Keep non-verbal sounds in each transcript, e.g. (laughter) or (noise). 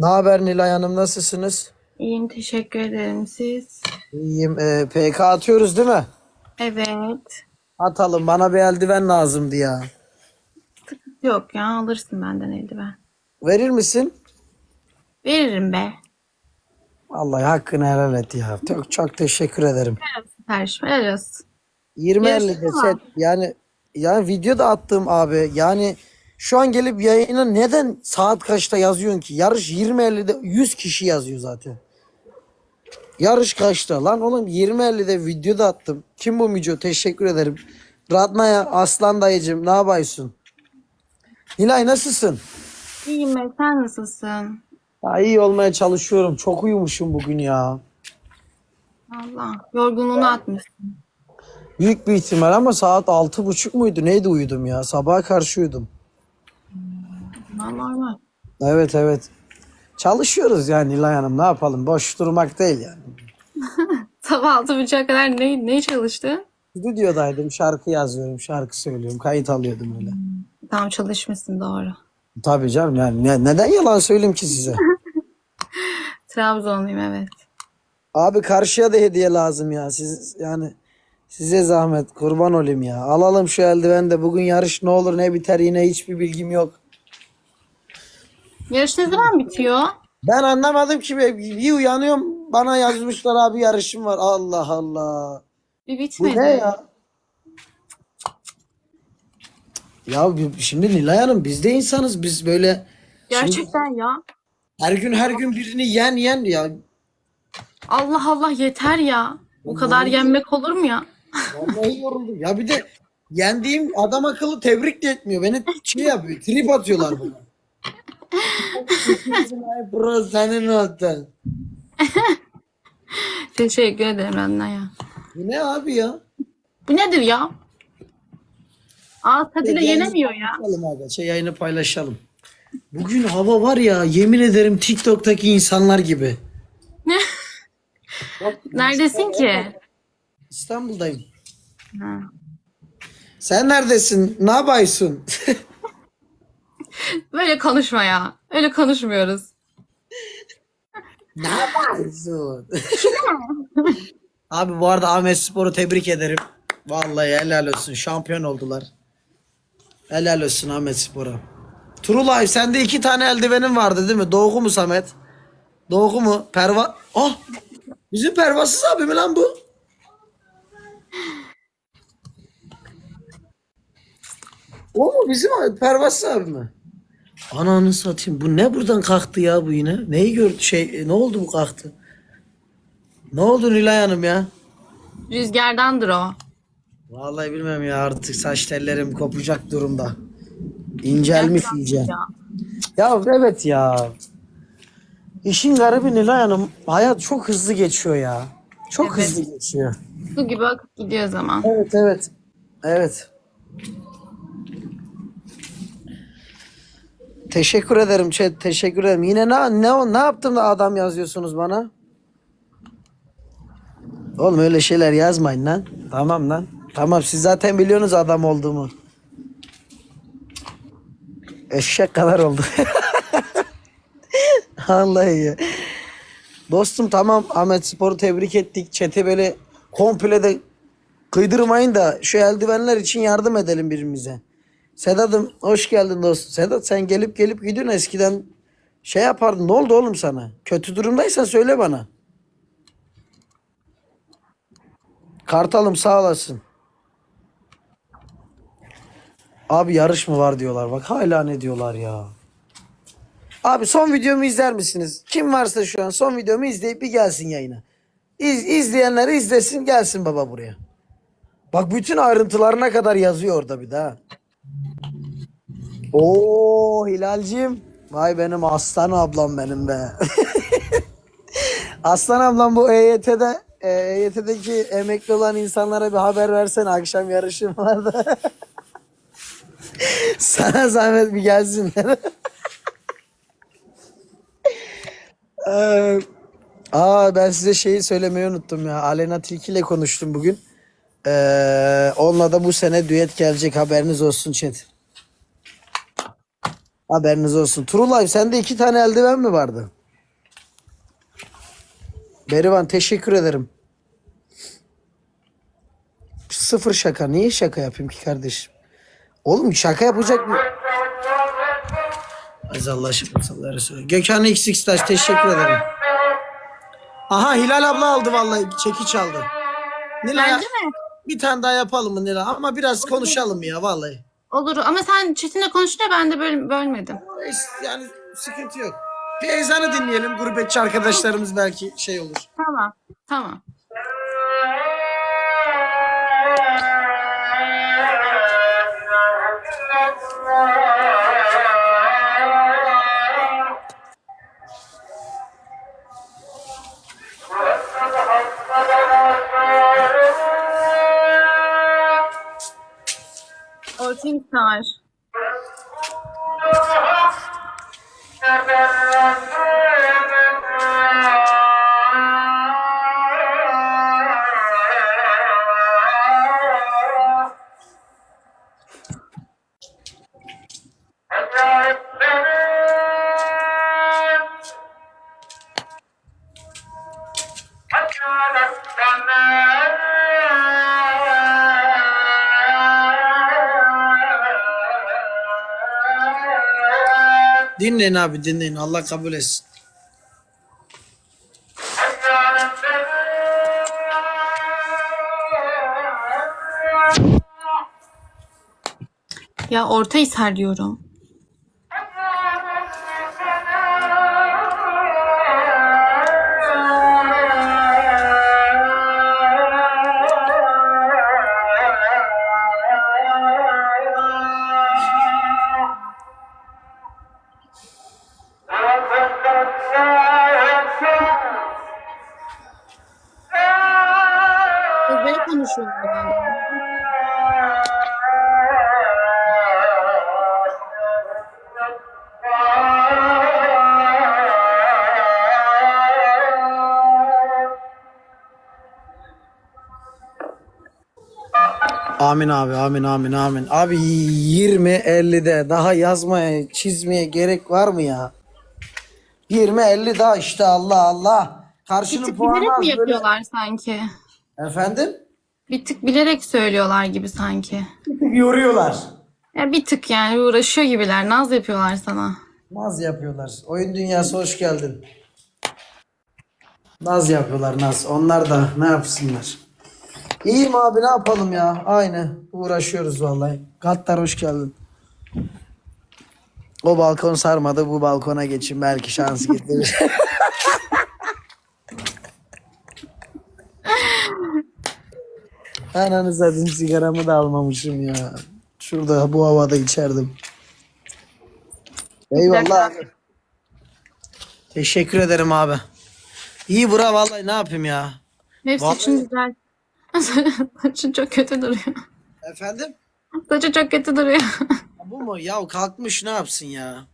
Ne haber Nilay Hanım nasılsınız? İyiyim, teşekkür ederim. Siz? İyiyim. Ee, PK atıyoruz değil mi? Evet. Atalım. Bana bir eldiven lazımdı ya. Yok ya, alırsın benden eldiven. Verir misin? Veririm be. Vallahi hakkını helal et ya. Çok çok teşekkür ederim. Sipariş veririz. 20 50 Yarışma. yani yani video da attım abi. Yani şu an gelip yayına neden saat kaçta yazıyorsun ki? Yarış 20 50'de 100 kişi yazıyor zaten. Yarış kaçta? Lan oğlum 20 50'de video da attım. Kim bu Mico? Teşekkür ederim. Radna'ya Aslan dayıcım ne yapıyorsun? Nilay nasılsın? İyiyim be, sen nasılsın? Ya iyi olmaya çalışıyorum. Çok uyumuşum bugün ya. Allah, yorgunluğunu atmışsın. Büyük bir ihtimal ama saat altı buçuk muydu? Neydi uyudum ya? Sabaha karşı uyudum. Bunlar normal. Evet evet. Çalışıyoruz yani Nilay Hanım ne yapalım boş durmak değil yani. (laughs) Sabah altı buçuğa kadar ne, ne çalıştın? Stüdyodaydım şarkı yazıyorum şarkı söylüyorum kayıt alıyordum öyle. Tam çalışmışsın doğru. Tabii canım yani ne- neden yalan söyleyeyim ki size? (laughs) Trabzonluyum evet. Abi karşıya da hediye lazım ya siz yani size zahmet kurban olayım ya. Alalım şu eldiven de bugün yarış ne olur ne biter yine hiçbir bilgim yok. Yarış ne zaman bitiyor? Ben anlamadım ki be. bir uyanıyorum bana yazmışlar abi yarışım var Allah Allah. Bir Bu bitmedi. ne ya? Ya bi- şimdi Nilay Hanım biz de insanız biz böyle Gerçekten ya. her gün her gün birini yen yen ya. Allah Allah yeter ya. O kadar yenmek olur mu ya? Vallahi yoruldum. Ya bir de yendiğim adam akıllı tebrik de etmiyor. Beni şey yapıyor trip atıyorlar bana. Bro senin olsun. Teşekkür ederim Radna ya. Bu ne abi ya? Bu nedir ya? Ağız tadıyla Yayını yenemiyor ya. paylaşalım abi. Şey yayını paylaşalım. Bugün hava var ya yemin ederim TikTok'taki insanlar gibi. Bak, (laughs) Neredesin ki? İstanbul'dayım. Ha. Sen neredesin? Ne yapıyorsun? (laughs) Böyle konuşma ya. Öyle konuşmuyoruz. ne yapıyorsun? (laughs) Abi bu arada Ahmet Spor'u tebrik ederim. Vallahi helal olsun. Şampiyon oldular. Helal olsun Ahmet Spor'a. Turulay sende iki tane eldivenin vardı değil mi? Doğu mu Samet? Doğu mu? Perva... Ah! Bizim Pervasız abi mi lan bu? O mu bizim abi? Pervasız abi mi? Ananı satayım. Bu ne buradan kalktı ya bu yine? Neyi gördü? Şey ne oldu bu kalktı? Ne oldu Nilay Hanım ya? Rüzgardandır o. Vallahi bilmem ya artık saç tellerim kopacak durumda. İncelmiş iyice. Ya. Ya evet ya. İşin garibi Nilay Hanım hayat çok hızlı geçiyor ya. Çok Evet. hızlı geçiyor. Su gibi akıp gidiyor zaman. Evet evet. Evet. Teşekkür ederim chat. Teşekkür ederim. Yine ne ne ne yaptım da adam yazıyorsunuz bana? Oğlum öyle şeyler yazmayın lan. Tamam lan. Tamam siz zaten biliyorsunuz adam olduğumu. Eşek kadar oldu. (laughs) Vallahi ya. Dostum tamam Ahmet Spor'u tebrik ettik. Çete böyle komple de kıydırmayın da şu eldivenler için yardım edelim birbirimize. Sedat'ım hoş geldin dostum. Sedat sen gelip gelip gidiyorsun eskiden şey yapardın. Ne oldu oğlum sana? Kötü durumdaysan söyle bana. Kartalım sağ olasın. Abi yarış mı var diyorlar. Bak hala ne diyorlar ya. Abi son videomu izler misiniz? Kim varsa şu an son videomu izleyip bir gelsin yayına. İz, izleyenler izlesin gelsin baba buraya. Bak bütün ayrıntılarına kadar yazıyor orada bir daha. Oo Hilal'cim. Vay benim aslan ablam benim be. (laughs) aslan ablam bu EYT'de EYT'deki emekli olan insanlara bir haber versen akşam yarışım var da. (laughs) Sana zahmet bir gelsinler. (laughs) Ee, aa ben size şeyi söylemeyi unuttum ya. Alena Tilki ile konuştum bugün. Ee, onunla da bu sene düet gelecek haberiniz olsun chat. Haberiniz olsun. Turulay sende iki tane eldiven mi vardı? Berivan teşekkür ederim. Sıfır şaka. Niye şaka yapayım ki kardeşim? Oğlum şaka yapacak mı? Az Allah sellem. Gökhan XX Taş teşekkür ederim. Aha Hilal abla aldı vallahi çekiç aldı. Nilay Bence mi? Bir tane daha yapalım mı Nilay? Ama biraz konuşalım ya vallahi. Olur ama sen Çetin'le konuşunca ben de böl bölmedim. Yani sıkıntı yok. Bir ezanı dinleyelim. Gurbetçi arkadaşlarımız belki şey olur. Tamam. Tamam. assim nós. Dinleyin abi dinleyin. Allah kabul etsin. Ya Ortahisar diyorum. Amin abi amin amin amin. Abi 20 50'de daha yazmaya çizmeye gerek var mı ya? 20 50 daha işte Allah Allah. Bir Karşının tık puanı bilerek az mi böyle. yapıyorlar sanki? Efendim? Bir tık bilerek söylüyorlar gibi sanki. Yoruyorlar. Ya bir tık yani uğraşıyor gibiler. Naz yapıyorlar sana. Naz yapıyorlar. Oyun dünyası hoş geldin. Naz yapıyorlar naz. Onlar da ne yapsınlar? İyiyim abi ne yapalım ya? Aynı. Uğraşıyoruz vallahi. Gattar hoş geldin. O balkon sarmadı. Bu balkona geçin. Belki şans getirir. (laughs) Ananı satayım sigaramı da almamışım ya. Şurada bu havada içerdim. Eyvallah abi. Teşekkür ederim abi. İyi bura vallahi ne yapayım ya. Hep Vallahi- saçın güzel. (laughs) Saçın çok kötü duruyor. Efendim? Saçı çok kötü duruyor. Bu mu? Ya kalkmış ne yapsın ya?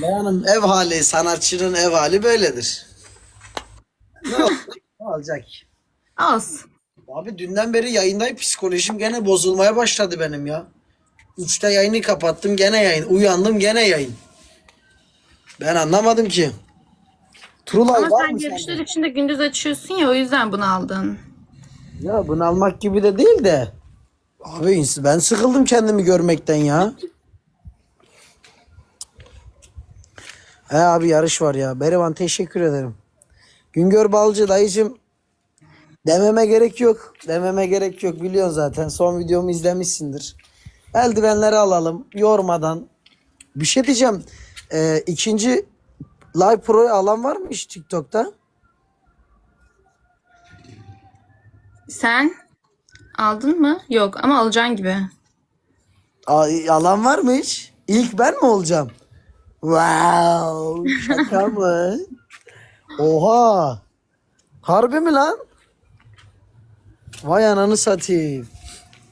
Hanım ev hali, sanatçının ev hali böyledir. Ne olacak? Ne olacak? Az. Abi dünden beri yayındayım psikolojim gene bozulmaya başladı benim ya. Üçte yayını kapattım gene yayın. Uyandım gene yayın. Ben anlamadım ki. Turulay Ama var sen mı görüşler sende? içinde gündüz açıyorsun ya o yüzden bunu aldın. Ya bunu almak gibi de değil de. Abi ben sıkıldım kendimi görmekten ya. He abi yarış var ya. Berivan teşekkür ederim. Güngör Balcı dayıcım dememe gerek yok. Dememe gerek yok biliyorsun zaten. Son videomu izlemişsindir. Eldivenleri alalım yormadan. Bir şey diyeceğim. Ee, ikinci Live Pro'yu alan var mı hiç TikTok'ta? Sen aldın mı? Yok ama alacaksın gibi. A- alan var mı hiç? İlk ben mi olacağım? Wow. Şaka mı? (laughs) Oha. Harbi mi lan? Vay ananı satayım.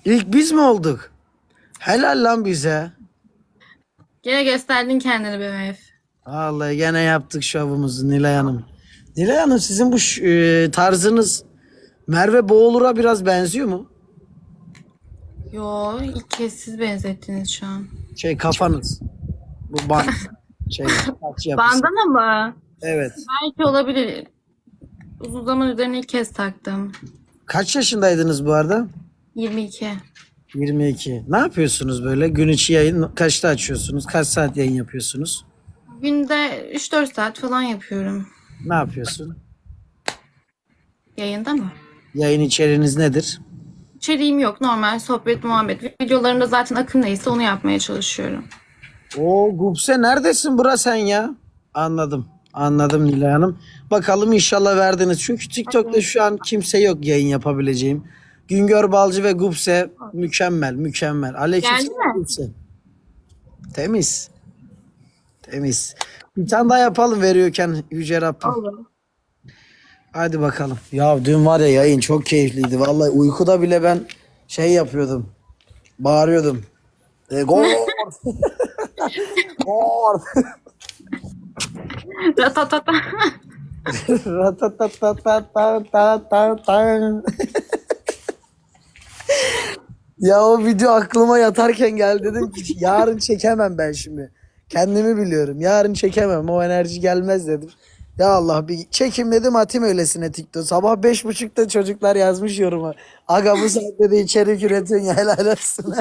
İlk biz mi olduk? Helal lan bize. Gene gösterdin kendini be Mef. Vallahi gene yaptık şovumuzu Nilay Hanım. Nilay Hanım sizin bu e, tarzınız Merve Boğulur'a biraz benziyor mu? Yo ilk kez siz benzettiniz şu an. Şey kafanız. Bu ban (laughs) şey. Bandana mı? Evet. Belki olabilir. Uzun zaman üzerine ilk kez taktım. Kaç yaşındaydınız bu arada? 22. 22. Ne yapıyorsunuz böyle? Gün içi yayın kaçta açıyorsunuz? Kaç saat yayın yapıyorsunuz? Günde 3-4 saat falan yapıyorum. Ne yapıyorsun? Yayında mı? Yayın içeriğiniz nedir? İçeriğim yok. Normal sohbet, muhabbet. Videolarımda zaten akım neyse onu yapmaya çalışıyorum. O Gupse neredesin bura sen ya? Anladım. Anladım Nilay Hanım. Bakalım inşallah verdiniz. Çünkü TikTok'ta şu an kimse yok yayın yapabileceğim. Güngör Balcı ve Gupse mükemmel, mükemmel. Aleyküm Geldi selam mi? Gupse. Temiz. Temiz. Bir tane daha yapalım veriyorken Yüce Rabbim. Olur. Hadi bakalım. Ya dün var ya yayın çok keyifliydi. Vallahi uykuda bile ben şey yapıyordum. Bağırıyordum. E, gol! (laughs) Gol! (laughs) Ratatata. Ratatatatatatatatan. ya o video aklıma yatarken geldi dedim ki yarın çekemem ben şimdi. Kendimi biliyorum. Yarın çekemem. O enerji gelmez dedim. Ya Allah bir çekim dedim atayım öylesine TikTok. Sabah beş buçukta çocuklar yazmış yoruma. Aga bu saatte de içerik üretiyorsun ya helal olsun.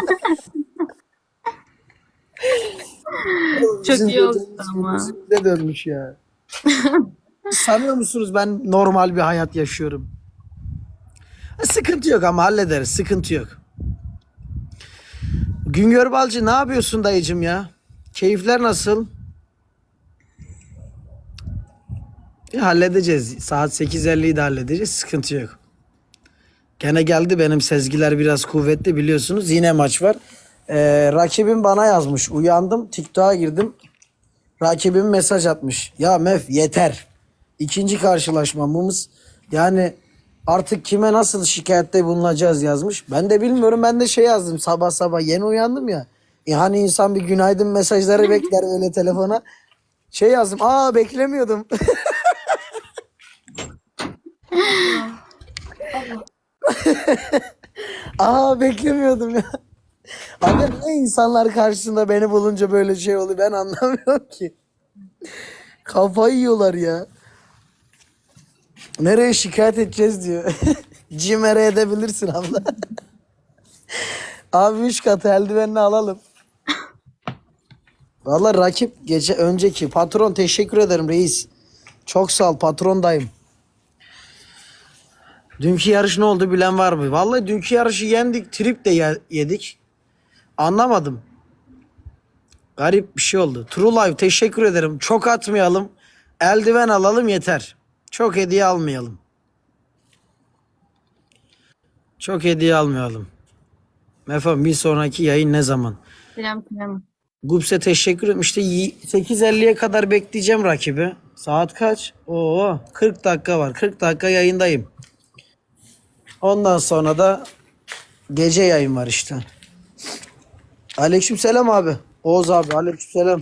Çok Bizim iyi oldu dediğimiz ama. yüzümüze dönmüş ya. (laughs) Sanıyor musunuz ben normal bir hayat yaşıyorum? Ha, Sıkıntı yok ama hallederiz. Sıkıntı yok. Güngör Balcı ne yapıyorsun dayıcım ya? Keyifler nasıl? E, halledeceğiz. Saat 8.50'yi de halledeceğiz. Sıkıntı yok. Gene geldi benim sezgiler biraz kuvvetli biliyorsunuz. Yine maç var. Ee, rakibim bana yazmış. Uyandım TikTok'a girdim. Rakibim mesaj atmış. Ya Mef yeter. İkinci karşılaşmamız. Yani artık kime nasıl şikayette bulunacağız yazmış. Ben de bilmiyorum. Ben de şey yazdım sabah sabah. Yeni uyandım ya. E hani insan bir günaydın mesajları bekler öyle telefona. Şey yazdım. Aa beklemiyordum. (laughs) (laughs) Aa beklemiyordum ya. Abi ne insanlar karşısında beni bulunca böyle şey oluyor ben anlamıyorum ki. Kafayı yiyorlar ya. Nereye şikayet edeceğiz diyor. (laughs) Cimer'e edebilirsin abla. Abi üç katı eldivenini alalım. Valla rakip gece önceki patron teşekkür ederim reis. Çok sağ ol patrondayım. Dünkü yarış ne oldu bilen var mı? Vallahi dünkü yarışı yendik, trip de ye- yedik. Anlamadım. Garip bir şey oldu. True Life teşekkür ederim. Çok atmayalım. Eldiven alalım yeter. Çok hediye almayalım. Çok hediye almayalım. Efendim bir sonraki yayın ne zaman? Bilmem bilmem. Gupse teşekkür ederim. İşte y- 8.50'ye kadar bekleyeceğim rakibi. Saat kaç? Oo 40 dakika var. 40 dakika yayındayım. Ondan sonra da gece yayın var işte. Aleyküm selam abi. Oğuz abi aleyküm selam.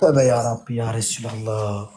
Tövbe yarabbi ya Resulallah.